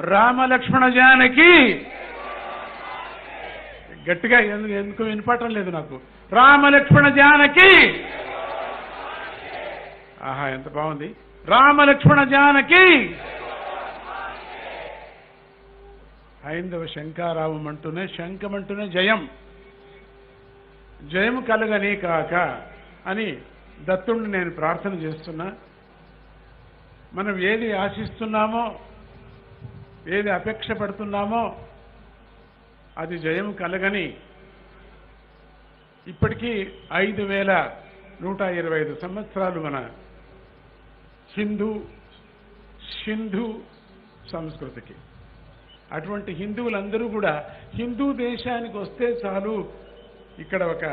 రామలక్ష్మణ జానకి. గట్టిగా ఎందుకు ఎందుకు వినపడటం లేదు నాకు. రామలక్ష్మణ జానకి. ఆహా ఎంత బాగుంది. రామలక్ష్మణ జానకి. హైందవ శంకారావం అంటూనే శంఖం అంటూనే జయం. జయం కలగని కాక అని దత్తుణ్ణి నేను ప్రార్థన చేస్తున్నా. మనం ఏది ఆశిస్తున్నామో ఏది అపేక్ష పడుతున్నామో అది జయం కలగని ఇప్పటికీ ఐదు వేల నూట ఇరవై ఐదు సంవత్సరాలు మన హిందూ సింధు సంస్కృతికి. అటువంటి హిందువులందరూ కూడా హిందూ దేశానికి వస్తే చాలు ఇక్కడ ఒక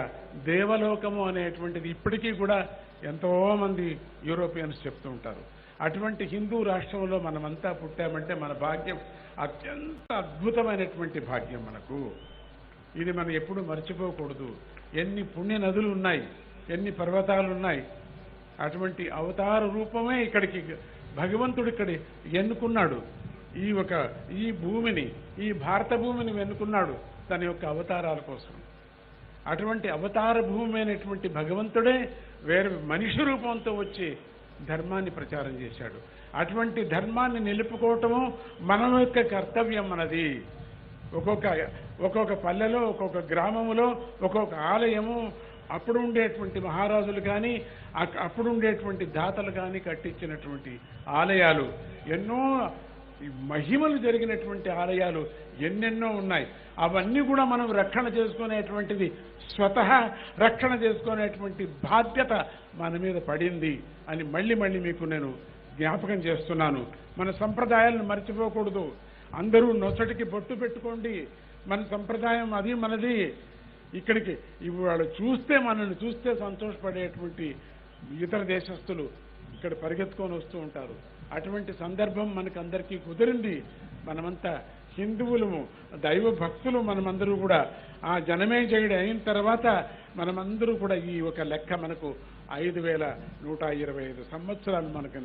దేవలోకము అనేటువంటిది ఇప్పటికీ కూడా ఎంతో మంది యూరోపియన్స్ చెప్తూ ఉంటారు. అటువంటి హిందూ రాష్ట్రంలో మనమంతా పుట్టామంటే మన భాగ్యం అత్యంత అద్భుతమైనటువంటి భాగ్యం మనకు. ఇది మనం ఎప్పుడు మర్చిపోకూడదు. ఎన్ని పుణ్య నదులు ఉన్నాయి ఎన్ని పర్వతాలు ఉన్నాయి అటువంటి అవతార రూపమే ఇక్కడికి భగవంతుడు ఇక్కడ ఎన్నుకున్నాడు. ఈ ఒక ఈ భూమిని ఈ భారత భూమిని ఎన్నుకున్నాడు తన యొక్క అవతారాల కోసం. అటువంటి అవతార భూమి అయినటువంటి భగవంతుడే వేరే మనిషి రూపంతో వచ్చి ధర్మాన్ని ప్రచారం చేశాడు. అటువంటి ధర్మాన్ని నిలుపుకోవటము మన యొక్క కర్తవ్యం మనది ఒక్కొక్క ఒక్కొక్క పల్లెలో ఒక్కొక్క గ్రామములో ఒక్కొక్క ఆలయము అప్పుడు ఉండేటువంటి మహారాజులు కానీ అప్పుడు ఉండేటువంటి దాతలు కానీ కట్టించినటువంటి ఆలయాలు. ఎన్నో ఈ మహిమలు జరిగినటువంటి ఆలయాలు ఎన్నెన్నో ఉన్నాయి. అవన్నీ కూడా మనం రక్షణ చేసుకునేటువంటిది స్వతహా రక్షణ చేసుకునేటువంటి బాధ్యత మన మీద పడింది అని మళ్ళీ మళ్ళీ మీకు నేను జ్ఞాపకం చేస్తున్నాను. మన సంప్రదాయాలను మర్చిపోకూడదు. అందరూ నొసటికి బొట్టు పెట్టుకోండి. మన సంప్రదాయం అది మనది. ఇక్కడికి ఇవాళ చూస్తే మనల్ని చూస్తే సంతోషపడేటువంటి ఇతర దేశస్తులు ఇక్కడ పరిగెత్తుకొని వస్తూ ఉంటారు. అటువంటి సందర్భం మనకందరికీ కుదిరింది. మనమంతా హిందువులము దైవ భక్తులు మనమందరూ కూడా. ఆ జనమే జయుడు అయిన తర్వాత మనమందరూ కూడా ఈ ఒక లెక్క మనకు ఐదు వేల నూట ఇరవై ఐదు సంవత్సరాలు మనకు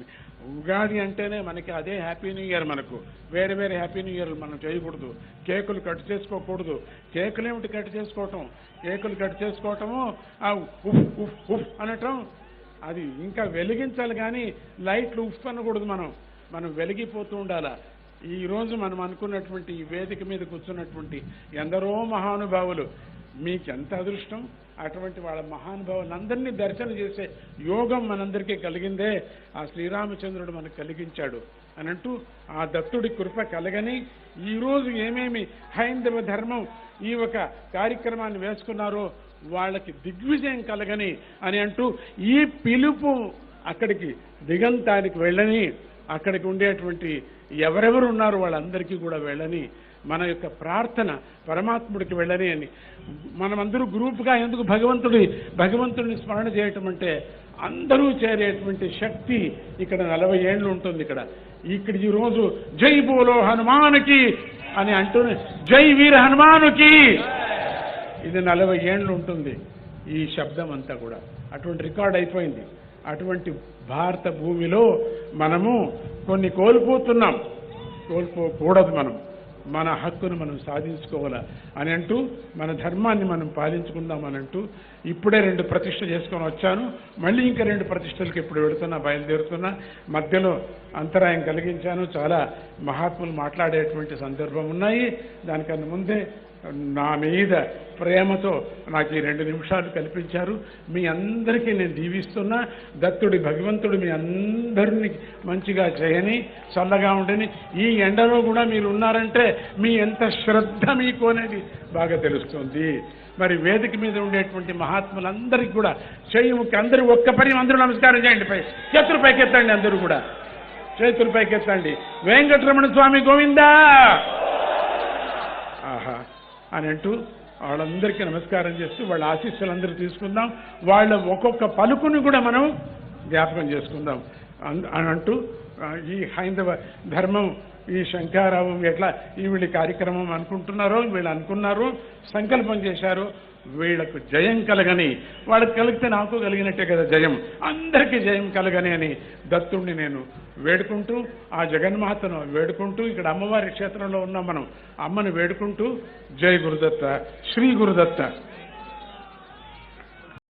ఉగాది అంటేనే మనకి అదే హ్యాపీ న్యూ ఇయర్ మనకు. వేరే వేరే హ్యాపీ న్యూ ఇయర్ మనం చేయకూడదు. కేకులు కట్ చేసుకోకూడదు. కేకులు ఏమిటి కట్ చేసుకోవటం? కేకులు కట్ చేసుకోవటము ఆ ఉఫ్ ఉఫ్ ఉఫ్ అనటం అది ఇంకా వెలిగించాలి కానీ లైట్లు ఉఫ్ఫనకూడదు మనం. మనం వెలిగిపోతూ ఉండాలా. ఈ రోజు మనం అనుకున్నటువంటి ఈ వేదిక మీద కూర్చున్నటువంటి ఎందరో మహానుభావులు మీకు ఎంత అదృష్టం? అటువంటి వాళ్ళ మహానుభావులందరినీ దర్శనం చేసే యోగం మనందరికీ కలిగిందే. ఆ శ్రీరామచంద్రుడు మనకు కలిగించాడు అని అంటూ ఆ దత్తుడి కృప కలగని ఈ రోజు ఏమేమి హైందవ ధర్మం ఈ ఒక కార్యక్రమాన్ని వేసుకున్నారో వాళ్ళకి దిగ్విజయం కలగని అని అంటూ ఈ పిలుపు అక్కడికి దిగంతానికి వెళ్ళని అక్కడికి ఉండేటువంటి ఎవరెవరు ఉన్నారు వాళ్ళందరికీ కూడా వెళ్ళని మన యొక్క ప్రార్థన పరమాత్ముడికి వెళ్ళని అని. మనమందరూ గ్రూప్గా ఎందుకు భగవంతుడి భగవంతుడిని స్మరణ చేయటం అంటే అందరూ చేరేటువంటి శక్తి ఇక్కడ నలభై ఏళ్ళు ఉంటుంది ఇక్కడ. ఇక్కడ ఈ రోజు జై బోలో హనుమానుకి అని అంటూనే జై వీర హనుమానుకి! ఇది నలభై ఏండ్లు ఉంటుంది ఈ శబ్దం అంతా కూడా. అటువంటి రికార్డ్ అయిపోయింది. అటువంటి భారత భూమిలో మనము కొన్ని కోల్పోతున్నాం. కోల్పోకూడదు మనం. మన హక్కును మనం సాధించుకోవాలా అని అంటూ మన ధర్మాన్ని మనం పాలించుకుందాం అని అంటూ ఇప్పుడే రెండు ప్రతిష్ట చేసుకొని వచ్చాను. మళ్ళీ ఇంకా రెండు ప్రతిష్టలకు ఇప్పుడు వెళుతున్నా బయలుదేరుతున్నా. మధ్యలో అంతరాయం కలిగించాను. చాలా మహాత్ములు మాట్లాడేటువంటి సందర్భం ఉన్నాయి. దానికన్నా ముందే నా మీద ప్రేమతో నాకు ఈ రెండు నిమిషాలు కల్పించారు. మీ అందరికీ నేను దీవిస్తున్నా. దత్తుడి భగవంతుడు మీ అందరినీ మంచిగా చేయని చల్లగా ఉండని ఈ ఎండలో కూడా మీరు ఉన్నారంటే మీ ఎంత శ్రద్ధ మీకు అనేది బాగా తెలుస్తుంది. మరి వేదిక మీద ఉండేటువంటి మహాత్ములందరికీ కూడా చేయుముకి అందరూ ఒక్క పని అందరూ నమస్కారం చేయండి. పై చేతులు పైకెత్తండి అందరూ కూడా. చేతులు పైకెత్తండి. వెంకటరమణ స్వామి గోవిందా! ఆహా. అని అంటూ వాళ్ళందరికీ నమస్కారం చేస్తూ వాళ్ళ ఆశీస్సులందరూ తీసుకుందాం. వాళ్ళ ఒక్కొక్క పలుకుని కూడా మనం జ్ఞాపకం చేసుకుందాం. అన్- అని అంటూ ఈ హైందవ ధర్మం ఈ శంకారావం ఎట్లా ఈ వీళ్ళ కార్యక్రమం అనుకుంటున్నారో వీళ్ళు అనుకున్నారు సంకల్పం చేశారు వీళ్ళకు జయం కలగని వాళ్ళకి కలిగితే నాకు కలిగినట్టే కదా జయం అందరికీ జయం కలగని అని దత్తుణ్ణి నేను వేడుకుంటూ ఆ జగన్మాతను వేడుకుంటూ ఇక్కడ అమ్మవారి క్షేత్రంలో ఉన్నాం మనం అమ్మని వేడుకుంటూ జై గురుదత్త శ్రీ గురుదత్త.